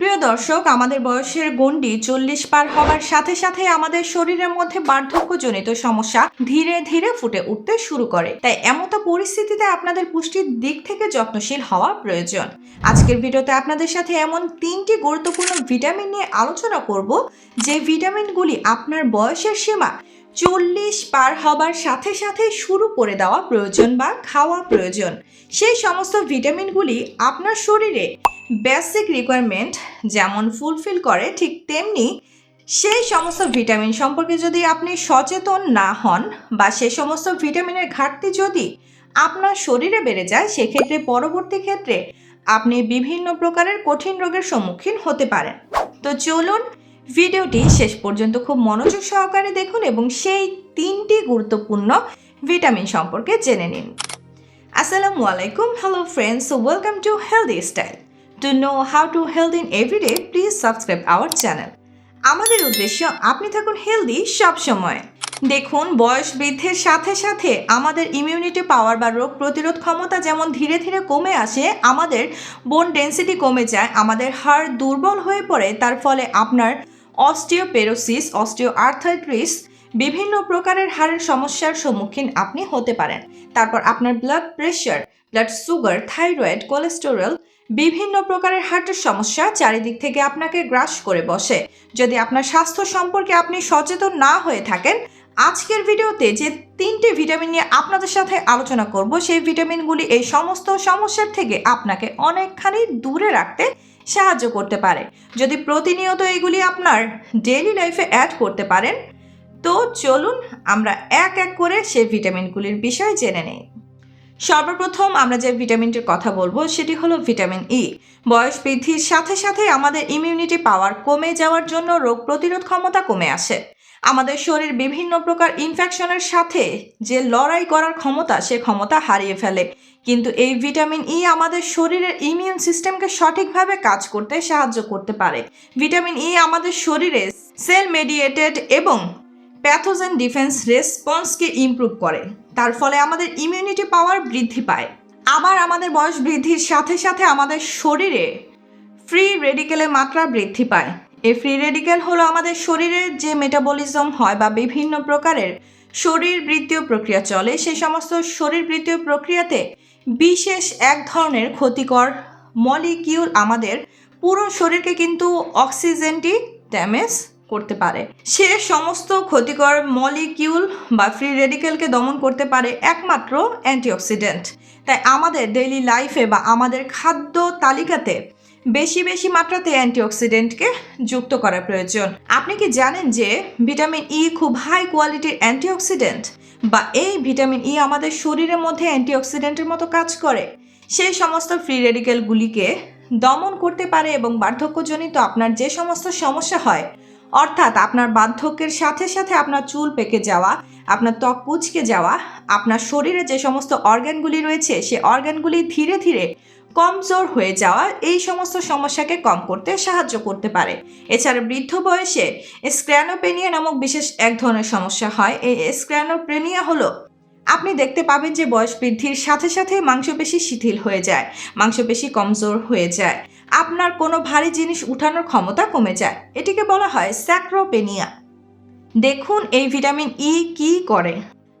প্রিয় দর্শক, আমাদের বয়সের গণ্ডি চল্লিশ পার হবার সাথে সাথে আমাদের শরীরের মধ্যে বার্ধক্যজনিত সমস্যা ধীরে ধীরে ফুটে উঠতে শুরু করে। তাই এমতো পরিস্থিতিতে আপনাদের পুষ্টির দিক থেকে যত্নশীল হওয়া প্রয়োজন। আজকের ভিডিওতে আপনাদের সাথে এমন তিনটি গুরুত্বপূর্ণ ভিটামিন নিয়ে আলোচনা করব, যে ভিটামিনগুলি আপনার বয়সের সীমা চল্লিশ পার হবার সাথে সাথে শুরু করে দেওয়া প্রয়োজন বা খাওয়া প্রয়োজন। সেই সমস্ত ভিটামিনগুলি আপনার শরীরে বেসিক রিকোয়ারমেন্ট যেমন ফুলফিল করে ঠিক তেমনি সেই সমস্ত ভিটামিন সম্পর্কে যদি আপনি সচেতন না হন বা সেই সমস্ত ভিটামিনের ঘাটতি যদি আপনার শরীরে বেড়ে যায়, সেক্ষেত্রে পরবর্তী ক্ষেত্রে আপনি বিভিন্ন প্রকারের কঠিন রোগের সম্মুখীন হতে পারেন। তো চলুন ভিডিওটি শেষ পর্যন্ত খুব মনোযোগ সহকারে দেখুন এবং সেই তিনটি গুরুত্বপূর্ণ ভিটামিন সম্পর্কে জেনে নিন। আসসালামু আলাইকুম hello friends welcome to healthy style to know how to healthy in everyday please subscribe our channel আমাদের উদ্দেশ্য, আপনি থাকুন হেলদি সব সময়। দেখুন, বয়স বৃদ্ধির সাথে সাথে আমাদের ইমিউনিটি পাওয়ার বা রোগ প্রতিরোধ ক্ষমতা যেমন ধীরে ধীরে কমে আসে, আমাদের বোন ডেন্সিটি কমে যায়, আমাদের হাড় দুর্বল হয়ে পড়ে, তার ফলে আপনার অস্টিওপেরোসিস অস্টিও আর্থাইট্রিস বিভিন্ন প্রকারের হাড়ের সমস্যার সম্মুখীন আপনি হতে পারেন। তারপর আপনার blood pressure blood sugar thyroid cholesterol বিভিন্ন প্রকারের হার্টের সমস্যা চারিদিক থেকে আপনাকে গ্রাস করে বসে। যদি আপনার স্বাস্থ্য সম্পর্কে আপনি সচেতন না হয়ে থাকেন, আজকের ভিডিওতে যে তিনটি ভিটামিন নিয়ে আপনাদের সাথে আলোচনা করব, সেই ভিটামিনগুলি এই সমস্ত সমস্যার থেকে আপনাকে অনেকখানি দূরে রাখতে সাহায্য করতে পারে। যদি প্রতিনিয়ত এগুলি আপনার ডেইলি লাইফে অ্যাড করতে পারেন, তো চলুন আমরা এক এক করে সেই ভিটামিনগুলির বিষয় জেনে নেই। সর্বপ্রথম আমরা যে ভিটামিনটির কথা বলব, সেটি হলো ভিটামিন ই বয়স বৃদ্ধির সাথে সাথে আমাদের ইমিউনিটি পাওয়ার কমে যাওয়ার জন্য রোগ প্রতিরোধ ক্ষমতা কমে আসে। আমাদের শরীর বিভিন্ন প্রকার ইনফেকশনের সাথে যে লড়াই করার ক্ষমতা, সে ক্ষমতা হারিয়ে ফেলে। কিন্তু এই ভিটামিন ই আমাদের শরীরের ইমিউন সিস্টেমকে সঠিকভাবে কাজ করতে সাহায্য করতে পারে। ভিটামিন ই আমাদের শরীরে সেল মেডিয়েটেড এবং প্যাথোজেন ডিফেন্স রেসপন্সকে ইমপ্রুভ করে। তার ফলে আমাদের ইমিউনিটি পাওয়ার বৃদ্ধি পায়। আবার আমাদের বয়স বৃদ্ধির সাথে সাথে আমাদের শরীরে ফ্রি রেডিকেলের মাত্রা বৃদ্ধি পায়। এই ফ্রি রেডিকেল হলো আমাদের শরীরের যে মেটাবলিজম হয় বা বিভিন্ন প্রকারের শরীর বৃত্তীয় প্রক্রিয়া চলে সেই সমস্ত শরীর বৃত্তীয় প্রক্রিয়াতে বিশেষ এক ধরনের ক্ষতিকর মলিকিউল আমাদের পুরো শরীরকে কিন্তু অক্সিজেনটি ড্যামেজ করতে পারে। সে সমস্ত ক্ষতিকর মলিকিউল বা ফ্রি রেডিকেলকে দমন করতে পারে একমাত্র অ্যান্টিঅক্সিডেন্ট। তাই আমাদের ডেইলি লাইফে বা আমাদের খাদ্য তালিকাতে বেশি বেশি মাত্রাতে অ্যান্টিঅক্সিডেন্টকে যুক্ত করা প্রয়োজন। আপনি কি জানেন যে ভিটামিন ই খুব হাই কোয়ালিটির অ্যান্টিঅক্সিডেন্ট বা এই ভিটামিন ই আমাদের শরীরের মধ্যে অ্যান্টিঅক্সিডেন্টের মতো কাজ করে? সেই সমস্ত ফ্রি রেডিকেলগুলিকে দমন করতে পারে এবং বার্ধক্যজনিত আপনার যে সমস্ত সমস্যা হয় অর্থাৎ আপনার বার্ধক্যের সাথে সাথে আপনার চুল পেকে যাওয়া, আপনার ত্বক কুচকে যাওয়া, আপনার শরীরে যে সমস্ত অর্গ্যানগুলি রয়েছে, সে অর্গ্যানগুলি ধীরে ধীরে কমজোর হয়ে যাওয়া, এই সমস্ত সমস্যাকে কম করতে সাহায্য করতে পারে। এছাড়া বৃদ্ধ বয়সে স্ক্র্যানোপেনিয়া নামক বিশেষ এক ধরনের সমস্যা হয়। এই স্ক্র্যানোপেনিয়া হলো, আপনি দেখতে পাবেন যে বয়স বৃদ্ধির সাথে সাথে মাংসপেশি শিথিল হয়ে যায়, মাংসপেশি কমজোর হয়ে যায়। আপনার কোনো ভারী জিনিস উঠানোর ক্ষমতা কমে যায়। এটিকে বলা হয় স্যাক্রোপেনিয়া। দেখুন এই ভিটামিন ই কি করে।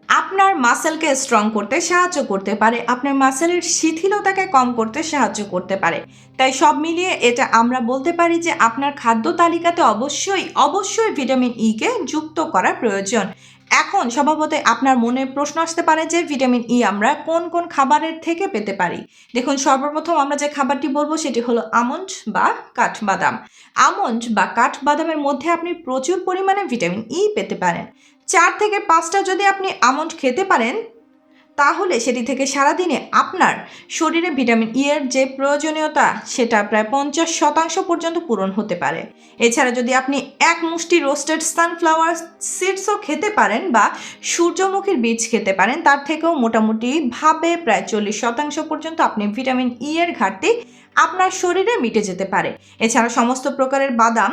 আপনার মাসেলকে স্ট্রং করতে সাহায্য করতে পারে। আপনার মাসেলের শিথিলতাকে কম করতে সাহায্য করতে পারে। তাই সব মিলিয়ে এটা আমরা বলতে পারি যে আপনার খাদ্য তালিকাতে অবশ্যই অবশ্যই ভিটামিন ইকে যুক্ত করা প্রয়োজন। এখন স্বভাবতই আপনার মনে প্রশ্ন আসতে পারে যে ভিটামিন ই আমরা কোন কোন খাবারের থেকে পেতে পারি। দেখুন, সর্বপ্রথম আমরা যে খাবারটি বলব সেটি হলো আমন্ড বা কাঠবাদাম। আমন্ড বা কাঠবাদামের মধ্যে আপনি প্রচুর পরিমাণে ভিটামিন ই পেতে পারেন। চার থেকে পাঁচটা যদি আপনি আমন্ড খেতে পারেন তাহলে সেটি থেকে সারাদিনে আপনার শরীরে ভিটামিন ই এর যে প্রয়োজনীয়তা, সেটা প্রায় পঞ্চাশ শতাংশ পর্যন্ত পূরণ হতে পারে। এছাড়া যদি আপনি এক মুষ্টি রোস্টেড সানফ্লাওয়ার সিডসও খেতে পারেন বা সূর্যমুখীর বীজ খেতে পারেন, তার থেকেও মোটামুটি ভাবে প্রায় চল্লিশ শতাংশ পর্যন্ত আপনি ভিটামিন ই এর ঘাটতি আপনার শরীরে মিটে যেতে পারে। এছাড়া সমস্ত প্রকারের বাদাম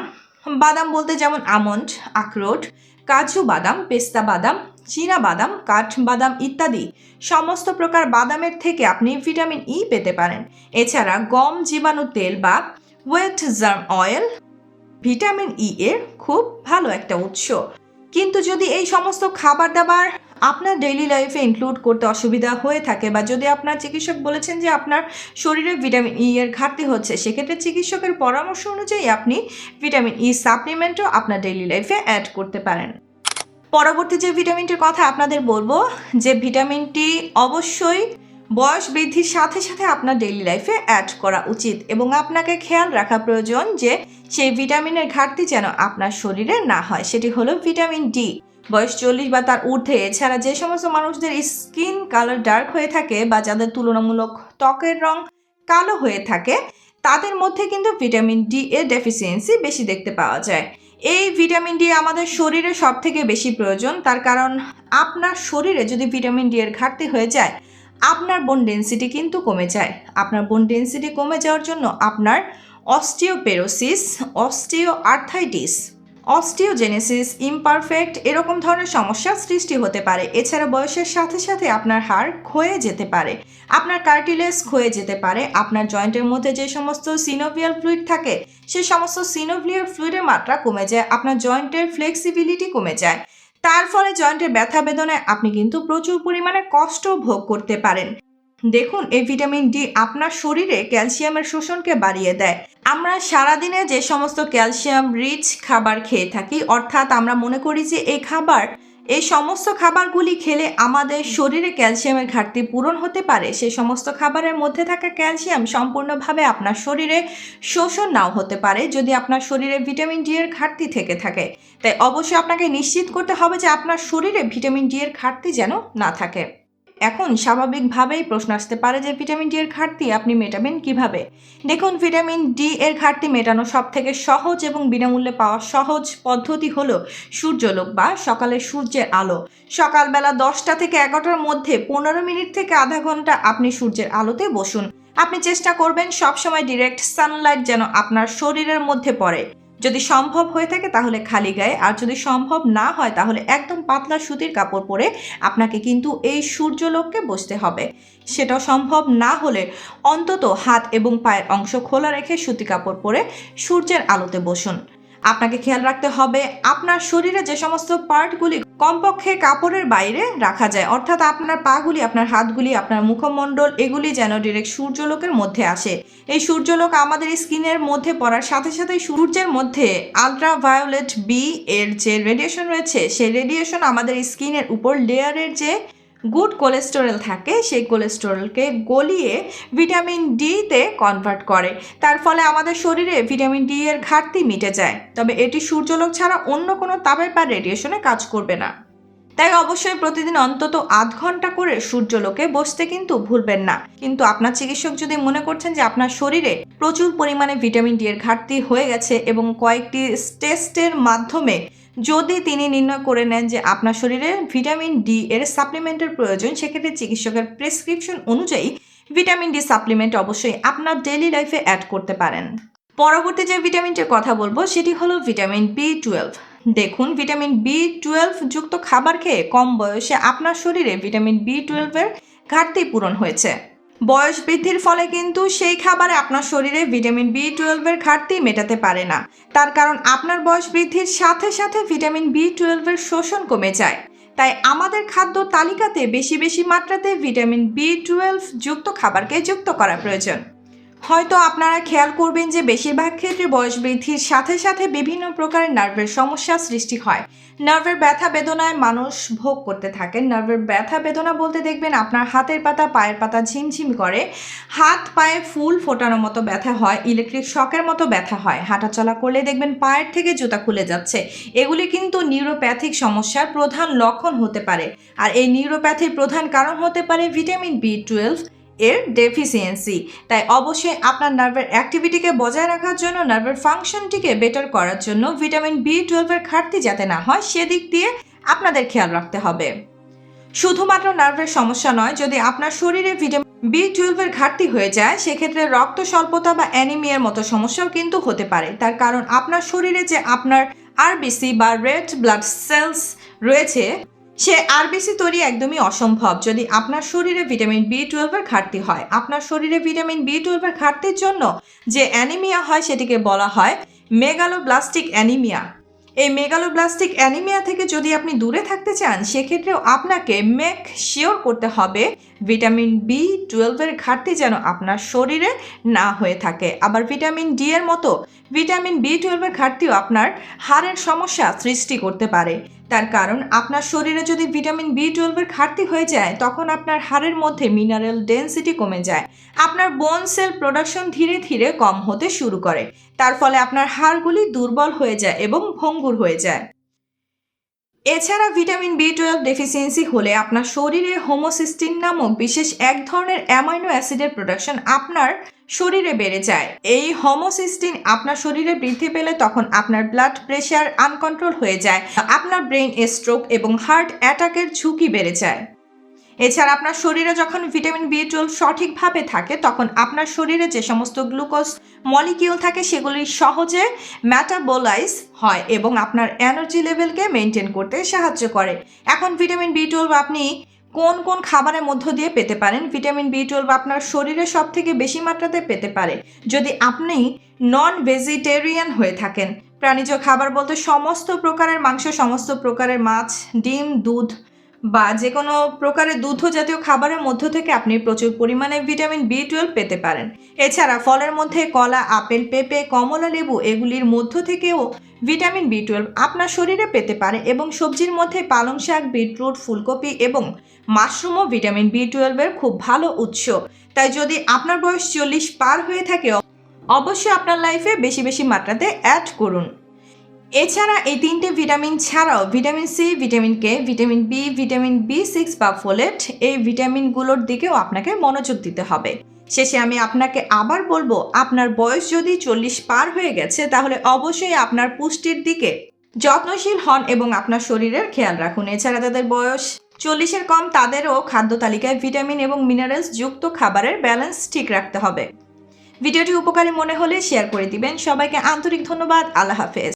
বাদাম বলতে যেমন আমন্ড, আখরোট কাজু বাদাম, পেস্তা বাদাম, চীনা বাদাম, কাঠ বাদাম ইত্যাদি সমস্ত প্রকার বাদামের থেকে আপনি ভিটামিন ই পেতে পারেন। এছাড়া গম, জীবাণু তেল বা wheat germ oil vitamin E এর খুব ভালো একটা উৎস। কিন্তু যদি এই সমস্ত খাবার দাবার আপনার ডেইলি লাইফে ইনক্লুড করতে অসুবিধা হয়ে থাকে বা যদি আপনার চিকিৎসক বলেছেন যে আপনার শরীরে ভিটামিন ই এর ঘাটতি হচ্ছে, সেক্ষেত্রে চিকিৎসকের পরামর্শ অনুযায়ী আপনি ভিটামিন ই সাপ্লিমেন্টও আপনার ডেইলি লাইফে অ্যাড করতে পারেন। পরবর্তী যে ভিটামিনটির কথা আপনাদের বলব, যে ভিটামিনটি অবশ্যই বয়স বৃদ্ধির সাথে সাথে আপনার ডেইলি লাইফে অ্যাড করা উচিত এবং আপনাকে খেয়াল রাখা প্রয়োজন যে সেই ভিটামিনের ঘাটতি যেন আপনার শরীরে না হয়, সেটি হলো ভিটামিন ডি বয়স চল্লিশ বা তার ঊর্ধ্বে। এছাড়া যে সমস্ত মানুষদের স্কিন কালার ডার্ক হয়ে থাকে বা যাদের তুলনামূলক ত্বকের রং কালো হয়ে থাকে, তাদের মধ্যে কিন্তু ভিটামিন ডি এর ডেফিসিয়েন্সি বেশি দেখতে পাওয়া যায়। এই ভিটামিন ডি আমাদের শরীরে সব থেকে বেশি প্রয়োজন। তার কারণ, আপনার শরীরে যদি ভিটামিন ডি এর ঘাটতি হয়ে যায়, আপনার বোন ডেন্সিটি কিন্তু কমে যায়। আপনার বোন ডেন্সিটি কমে যাওয়ার জন্য আপনার osteoporosis osteo arthritis osteogenesis, imperfect, এরকম ধরনের সমস্যার সৃষ্টি হতে পারে। এছাড়া বয়সের সাথে সাথে আপনার হাড় ক্ষয়ে যেতে পারে। আপনার কার্টিলেজ ক্ষয়ে যেতে পারে। আপনার জয়েন্টের মধ্যে যে সমস্ত সিনোভিয়াল ফ্লুইড থাকে সেই সমস্ত সিনোভিয়াল ফ্লুইডের মাত্রা কমে যায়। আপনার জয়েন্টের ফ্লেক্সিবিলিটি কমে যায়। তার ফলে জয়েন্টের ব্যথা বেদনায় আপনি কিন্তু প্রচুর পরিমাণে কষ্ট ভোগ করতে পারেন। দেখুন, এই ভিটামিন ডি আপনার শরীরে ক্যালসিয়ামের শোষণকে বাড়িয়ে দেয়। আমরা সারাদিনে যে সমস্ত ক্যালসিয়াম রিচ খাবার খেয়ে থাকি, অর্থাৎ আমরা মনে করি যে এই খাবার, এই সমস্ত খাবারগুলি খেলে আমাদের শরীরে ক্যালসিয়ামের ঘাটতি পূরণ হতে পারে। সেই সমস্ত খাবারের মধ্যে থাকা ক্যালসিয়াম সম্পূর্ণভাবে আপনার শরীরে শোষণ নাও হতে পারে, যদি আপনার শরীরে ভিটামিন ডি এর ঘাটতি থেকে থাকে। তাই অবশ্যই আপনাকে নিশ্চিত করতে হবে যে আপনার শরীরে ভিটামিন ডি এর ঘাটতি যেন না থাকে। এখন স্বাভাবিকভাবেই প্রশ্ন আসতে পারে যে ভিটামিন ডি এর ঘাটতি আপনি মেটাবেন কীভাবে? দেখুন, ভিটামিন ডি এর ঘাটতি মেটানো সব থেকে সহজ এবং বিনামূল্যে পাওয়া সহজ পদ্ধতি হলো সূর্যলোক বা সকালে সূর্যের আলো। সকালবেলা দশটা থেকে এগারোটার মধ্যে পনেরো মিনিট থেকে আধা ঘণ্টা আপনি সূর্যের আলোতে বসুন। আপনি চেষ্টা করবেন সবসময় ডিরেক্ট সানলাইট যেন আপনার শরীরের মধ্যে পড়ে। যদি সম্ভব হয়ে থাকে তাহলে খালি গায়ে, আর যদি সম্ভব না হয় তাহলে একদম পাতলা সুতির কাপড় পরে আপনাকে কিন্তু এই সূর্যলোককে বসতে হবে। সেটা সম্ভব না হলে অন্তত হাত এবং পায়ের অংশ খোলা রেখে সুতি কাপড় পরে সূর্যের আলোতে বসুন। আপনাকে খেয়াল রাখতে হবে, আপনার শরীরে যে সমস্ত পার্টগুলি কমপক্ষে কাপড়ের বাইরে রাখা যায়, অর্থাৎ আপনার পাগুলি, আপনার হাতগুলি, আপনার মুখমণ্ডল, এগুলি যেন ডিরেক্ট সূর্যলোকের মধ্যে আসে। এই সূর্যলোক আমাদের স্কিনের মধ্যে পড়ার সাথে সাথে সূর্যের মধ্যে আলট্রা ভায়োলেট বি এর যে রেডিয়েশন রয়েছে, সেই রেডিয়েশন আমাদের স্কিনের উপর লেয়ারের যে গুড কোলেস্টেরল থাকে, সেই কোলেস্টেরলকে গলিয়ে ভিটামিন ডিতে কনভার্ট করে। তার ফলে আমাদের শরীরে ভিটামিন ডি এর ঘাটতি মিটে যায়। তবে এটি সূর্যলোক ছাড়া অন্য কোনো তাপের বা রেডিয়েশনে কাজ করবে না। তাই অবশ্যই প্রতিদিন অন্তত আধ ঘণ্টা করে সূর্যলোকে বসতে কিন্তু ভুলবেন না। কিন্তু আপনার চিকিৎসক যদি মনে করছেন যে আপনার শরীরে প্রচুর পরিমাণে ভিটামিন ডি এর ঘাটতি হয়ে গেছে এবং কয়েকটি টেস্টের মাধ্যমে যদি তিনি নির্ণয় করে নেন যে আপনার শরীরে ভিটামিন ডি এর সাপ্লিমেন্টের প্রয়োজন, সেক্ষেত্রে চিকিৎসকের প্রেসক্রিপশন অনুযায়ী ভিটামিন ডি সাপ্লিমেন্ট অবশ্যই আপনার ডেইলি লাইফে অ্যাড করতে পারেন। পরবর্তী যে ভিটামিনটির কথা বলব, সেটি হলো ভিটামিন বি টুয়েলভ দেখুন ভিটামিন বি টুয়েলভ যুক্ত খাবার খেয়ে কম বয়সে আপনার শরীরে ভিটামিন বি টুয়েলভের ঘাটতি পূরণ হয়েছে। বয়স বৃদ্ধির ফলে কিন্তু সেই খাবারে আপনার শরীরে ভিটামিন বি টুয়েলভের ঘাটতি মেটাতে পারে না। তার কারণ আপনার বয়স বৃদ্ধির সাথে সাথে ভিটামিন বি টুয়েলভের শোষণ কমে যায়। তাই আমাদের খাদ্য তালিকাতে বেশি বেশি মাত্রাতে ভিটামিন বি টুয়েলভ যুক্ত খাবারকে যুক্ত করা প্রয়োজন। হয়তো আপনারা খেয়াল করবেন যে বেশিরভাগ ক্ষেত্রে বয়স বৃদ্ধির সাথে সাথে বিভিন্ন প্রকারের নার্ভের সমস্যা সৃষ্টি হয়। নার্ভের ব্যথা বেদনায় মানুষ ভোগ করতে থাকেন। নার্ভের ব্যথা বেদনা বলতে দেখবেন আপনার হাতের পাতা, পায়ের পাতা ঝিমঝিম করে। হাত, পায়ে ফুল ফোটানোর মতো ব্যথা হয়, ইলেকট্রিক শকের মতো ব্যথা হয়। হাঁটাচলা করলে দেখবেন পায়ের থেকে জুতা খুলে যাচ্ছে। এগুলি কিন্তু নিউরোপ্যাথিক সমস্যার প্রধান লক্ষণ হতে পারে। আর এই নিউরোপ্যাথির প্রধান কারণ হতে পারে ভিটামিন বি টুয়েলভ এর ডেফিসিয়েন্সি তাই অবশ্যই আপনার নার্ভের অ্যাক্টিভিটিকে বজায় রাখার জন্য নার্ভের ফাংশনটিকে বেটার করার জন্য ভিটামিন বি টুয়েলভের ঘাটতি যাতে না হয়, সেদিক দিয়ে আপনাদের খেয়াল রাখতে হবে। শুধুমাত্র নার্ভের সমস্যা নয়, যদি আপনার শরীরে ভিটামিন বি টুয়েলভের ঘাটতি হয়ে যায়, সেক্ষেত্রে রক্ত স্বল্পতা বা অ্যানিমিয়ার মতো সমস্যাও কিন্তু হতে পারে। তার কারণ আপনার শরীরে যে আপনার আরবিসি বা রেড ব্লাড সেলস রয়েছে সে আরবিসি তৈরি একদমই অসম্ভব। যদি আপনার শরীরে ভিটামিন বি টুয়েলভের ঘাটতি হয়, আপনার শরীরে ভিটামিন বি টুয়েলভের ঘাটতির জন্য যে অ্যানিমিয়া হয় সেটিকে বলা হয় মেগালোব্লাস্টিক অ্যানিমিয়া। এই মেগালোব্লাস্টিক অ্যানিমিয়া থেকে যদি আপনি দূরে থাকতে চান, সেক্ষেত্রেও আপনাকে মেক শিওর করতে হবে ভিটামিন বি টুয়েলভের ঘাটতি যেন আপনার শরীরে না হয়ে থাকে। আবার ভিটামিন ডি এর মতো ভিটামিন বি টুয়েলভের ঘাটতিও আপনার হাড়ের সমস্যা সৃষ্টি করতে পারে। তার কারণ, আপনার শরীরে যদি ভিটামিন বি টুয়েলভের ঘাটতি হয়ে যায়, তখন আপনার হাড়ের মধ্যে মিনারেল ডেন্সিটি কমে যায়। আপনার বোন সেল প্রোডাকশন ধীরে ধীরে কম হতে শুরু করে। তার ফলে আপনার হাড়গুলি দুর্বল হয়ে যায় এবং ভঙ্গুর হয়ে যায়। এছাড়া ভিটামিন বি টুয়েলভ ডেফিসিয়েন্সি হলে আপনার শরীরে হোমোসিস্টিন নামক বিশেষ এক ধরনের অ্যামাইনো অ্যাসিডের প্রোডাকশন আপনার শরীরে বেড়ে যায়। এই হোমোসিস্টিন আপনার শরীরে বৃদ্ধি পেলে তখন আপনার ব্লাড প্রেশার আনকন্ট্রোল হয়ে যায়। আপনার ব্রেন স্ট্রোক এবং হার্ট অ্যাটাকের ঝুঁকি বেড়ে যায়। এছাড়া আপনার শরীরে যখন ভিটামিন বি টুয়েলভ সঠিকভাবে থাকে, তখন আপনার শরীরে যে সমস্ত গ্লুকোজ মলিকিউল থাকে, সেগুলি সহজে ম্যাটাবোলাইজ হয় এবং আপনার এনার্জি লেভেলকে মেনটেন করতে সাহায্য করে। এখন ভিটামিন বি টুয়েলভ আপনি কোন কোন খাবারের মধ্য দিয়ে পেতে পারেন? ভিটামিন বি টুয়েলভ আপনার শরীরে সব থেকে বেশি মাত্রাতে পেতে পারে। যদি আপনি নন ভেজিটেরিয়ান হয়ে থাকেন, প্রাণীজ খাবার বলতে সমস্ত প্রকারের মাংস, সমস্ত প্রকারের মাছ, ডিম, দুধ বা যে কোনো প্রকারের দুধ জাতীয় খাবারের মধ্য থেকে আপনি প্রচুর পরিমাণে ভিটামিন বি টুয়েলভ পেতে পারেন। এছাড়া ফলের মধ্যে কলা, আপেল, পেঁপে, কমলা লেবু এগুলির মধ্য থেকেও ভিটামিন বি টুয়েলভ আপনার শরীরে পেতে পারে এবং সবজির মধ্যে পালং শাক, বিটরুট, ফুলকপি এবং মাশরুমও ভিটামিন বি টুয়েলভের খুব ভালো উৎস। তাই যদি আপনার বয়স চল্লিশ পার হয়ে থাকে, অবশ্যই আপনার লাইফে বেশি বেশি মাত্রাতে অ্যাড করুন। এছাড়া এই তিনটে ভিটামিন ছাড়াও vitamin C, vitamin K, vitamin B vitamin B six বা ফোলেট এই ভিটামিনগুলোর দিকেও আপনাকে মনোযোগ দিতে হবে। শেষে আমি আপনাকে আবার বলব, আপনার বয়স যদি চল্লিশ পার হয়ে গেছে, তাহলে অবশ্যই আপনার পুষ্টির দিকে যত্নশীল হন এবং আপনার শরীরের খেয়াল রাখুন। এছাড়া তাদের বয়স চল্লিশের কম, তাদেরও খাদ্য তালিকায় ভিটামিন এবং মিনারেলস যুক্ত খাবারের ব্যালেন্স ঠিক রাখতে হবে। ভিডিওটি উপকারী মনে হলে শেয়ার করে দিবেন। সবাইকে আন্তরিক ধন্যবাদ। আল্লাহ হাফেজ।